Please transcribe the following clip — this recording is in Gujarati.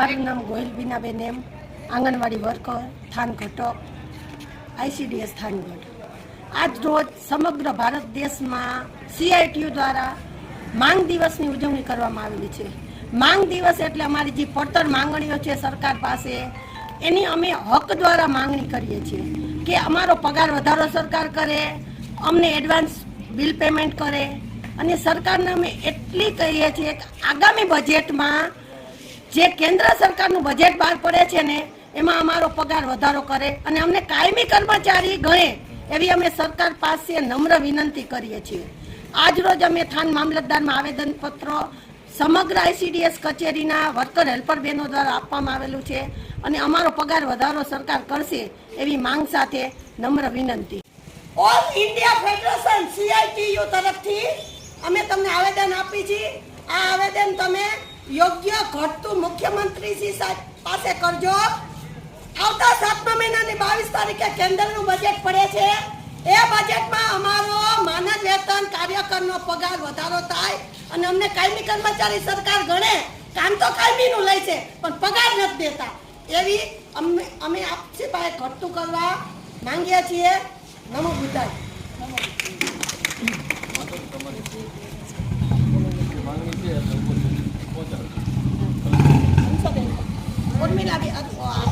મારું નામ ગોહિલ બીનાબેન એમ. આંગણવાડી વર્કર, થાન ઘટક આઈસીડીએસ થાનગઢ આજ રોજ સમગ્ર ભારત દેશમાં સીઆઈટીયુ દ્વારા માંગ દિવસની ઉજવણી કરવામાં આવેલી છે. માંગ દિવસ એટલે અમારી જે પડતર માંગણીઓ છે સરકાર પાસે, એની અમે હક દ્વારા માંગણી કરીએ છીએ કે અમારો પગાર વધારો સરકાર કરે, અમને એડવાન્સ બિલ પેમેન્ટ કરે. અને સરકારને અમે એટલી કહીએ છીએ કે આગામી બજેટમાં જે કેન્દ્ર સરકારનું બજેટ બહાર પડે છે ને, એમાં અમારો પગાર વધારો કરે અને અમને કાયમી કર્મચારી ગણે એવી અમે સરકાર પાસે નમ્ર વિનંતી કરીએ છીએ. આજ રોજ અમે થાન મામલતદારમાં આવેદનપત્ર સમગ્ર આઈસીડીએસ કચેરીના વર્કર હેલ્પર બહેનો દ્વારા આપવામાં આવેલું છે અને અમારો પગાર વધારો સરકાર કરશે એવી માંગ સાથે નમ્ર વિનંતી. ઓલ ઇન્ડિયા ફેડરેશન સીઆઈટીયુ તરફથી અમે તમને આવેદન આપી છીએ. આ આવેદન તમે યોગ્ય ઘટતું મુખ્યમંત્રી શ્રી પાસે કરજો. આવતા સાતમા મહિનાની બાવીસ તારીખે કેન્દ્રનું બજેટ પડે છે. એ બજેટમાં અમારો માનદ વેતન કાર્યકરનો પગાર વધારો થાય અને અમને કાયમી કર્મચારી સરકાર ગણે. કામ તો કાયમીનું લે છે, પણ પગાર નથી દેતા. એવી અમે અમે આપસી પાસે ઘટતું કરવા માંગીએ છીએ. નમો બુદ્ધાય. may labi at wow.